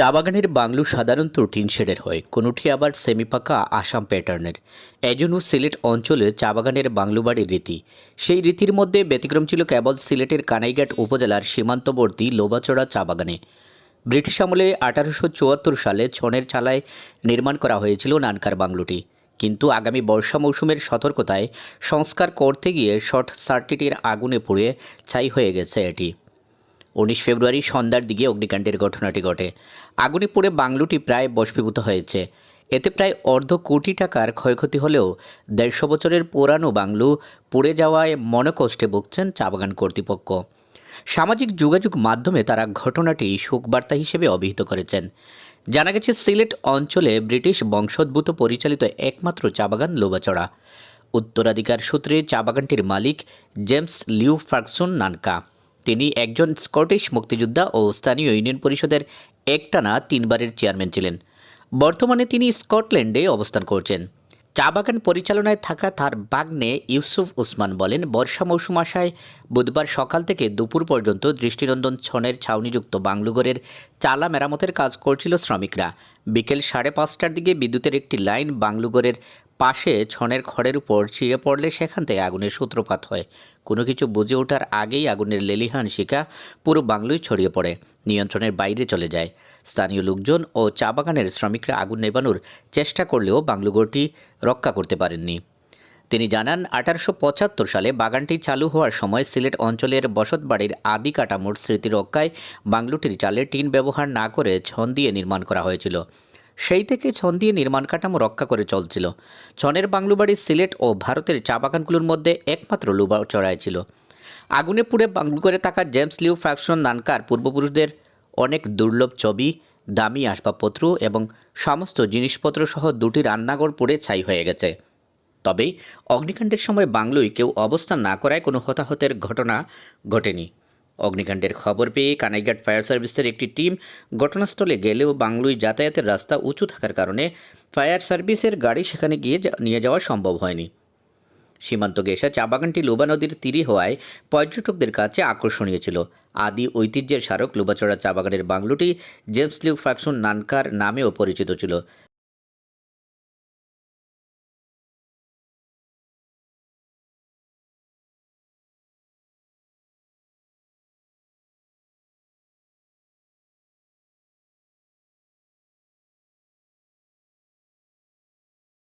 চা বাগানের বাংলু সাধারণত টিন শেডের হয়, কোনোটি আবার সেমিপাকা আসাম প্যাটার্নের। এজন্য সিলেট অঞ্চলে চা বাগানের বাংলু বাড়ির রীতি। সেই রীতির মধ্যে ব্যতিক্রম ছিল কেবল সিলেটের কানাইঘাট উপজেলার সীমান্তবর্তী লোবাচড়া চা বাগানে। ব্রিটিশ আমলে আঠারোশো চুয়াত্তর সালে ছনের চালায় নির্মাণ করা হয়েছিল নানকার বাংলোটি। কিন্তু আগামী বর্ষা মৌসুমের সতর্কতায় সংস্কার করতে গিয়ে শর্ট সার্কিটের আগুনে পুড়ে ছাই হয়ে গেছে এটি। উনিশ ফেব্রুয়ারি সন্ধ্যার দিকে অগ্নিকাণ্ডের ঘটনাটি ঘটে। আগুনে পুড়ে বাংলোটি প্রায় বস্ফীভূত হয়েছে। এতে প্রায় অর্ধ কোটি টাকার ক্ষয়ক্ষতি হলেও দেড়শো বছরের পুরানো বাংলো পুড়ে যাওয়ায় মনকষ্টে ভুগছেন চা বাগান কর্তৃপক্ষ। সামাজিক যোগাযোগ মাধ্যমে তারা ঘটনাটি শোকবার্তা হিসেবে অভিহিত করেছেন। জানা গেছে, সিলেট অঞ্চলে ব্রিটিশ বংশোদ্ভূত পরিচালিত একমাত্র চা বাগান লোবাচড়া। উত্তরাধিকার সূত্রে চা বাগানটির মালিক জেমস লিউ ফার্কসন নানকা। তিনি একজন স্কটিশ মুক্তিযোদ্ধা ও স্থানীয় ইউনিয়ন পরিষদের একটানা তিনবারের চেয়ারম্যান ছিলেন। বর্তমানে তিনি স্কটল্যান্ডে অবস্থান করছেন। চা বাগান পরিচালনায় থাকা তার বাগ্নে ইউসুফ উসমান বলেন, বর্ষা মৌসুম আসায় বুধবার সকাল থেকে দুপুর পর্যন্ত দৃষ্টিনন্দন ছনের ছাউনিযুক্ত বাংলুঘরের চালা মেরামতের কাজ করছিল শ্রমিকরা। বিকেল সাড়ে পাঁচটার দিকে বিদ্যুতের একটি লাইন বাংলুঘরের পাশে ছনের খড়ের উপর ছিঁড়ে পড়লে সেখান থেকে আগুনের সূত্রপাত হয়। কোনো কিছু বুঝে ওঠার আগেই আগুনের লেলিহান শিকা পুরো বাংলোয় ছড়িয়ে পড়ে, নিয়ন্ত্রণের বাইরে চলে যায়। স্থানীয় লোকজন ও চা বাগানের শ্রমিকরা আগুন নেবানোর চেষ্টা করলেও বাংলোঘরটি রক্ষা করতে পারেননি। তিনি জানান, আঠারোশো পঁচাত্তর সালে বাগানটি চালু হওয়ার সময় সিলেট অঞ্চলের বসতবাড়ির আদি কাঠামোর স্মৃতি রক্ষায় বাংলোটির চালে টিন ব্যবহার না করে ছন দিয়ে নির্মাণ করা হয়েছিল। সেই থেকে ছন দিয়ে নির্মাণ কাঠামো রক্ষা করে চলছিল। ছনের বাংলোবাড়ি সিলেট ও ভারতের চা বাগানগুলোর মধ্যে একমাত্র লুবা চড়াই ছিল। আগুনে পুড়ে বাংলু করে থাকা জেমস লিউ ফ্র্যাকশন নানকার পূর্বপুরুষদের অনেক দুর্লভ ছবি, দামি আসবাবপত্র এবং সমস্ত জিনিসপত্র সহ দুটি রান্নাঘর পুড়ে ছাই হয়ে গেছে। তবে অগ্নিকাণ্ডের সময় বাংলোয় কেউ অবস্থান না করায় কোনো হতাহতের ঘটনা ঘটেনি। অগ্নিকাণ্ডের খবর পেয়ে কানাইঘাট ফায়ার সার্ভিসের একটি টিম ঘটনাস্থলে গেলেও বাংলোয় যাতায়াতের রাস্তা উঁচু থাকার কারণে ফায়ার সার্ভিসের গাড়ি সেখানে গিয়ে নিয়ে যাওয়া সম্ভব হয়নি। সীমান্ত গেসা চা বাগানটি লোবা নদীর তীরে হওয়ায় পর্যটকদের কাছে আকর্ষণীয় ছিল। আদি ঐতিহ্যের স্মারক লোবাচড়া চা বাগানের বাংলোটি জেমস লিউ ফ্যাকশন নানকার নামেও পরিচিত ছিল।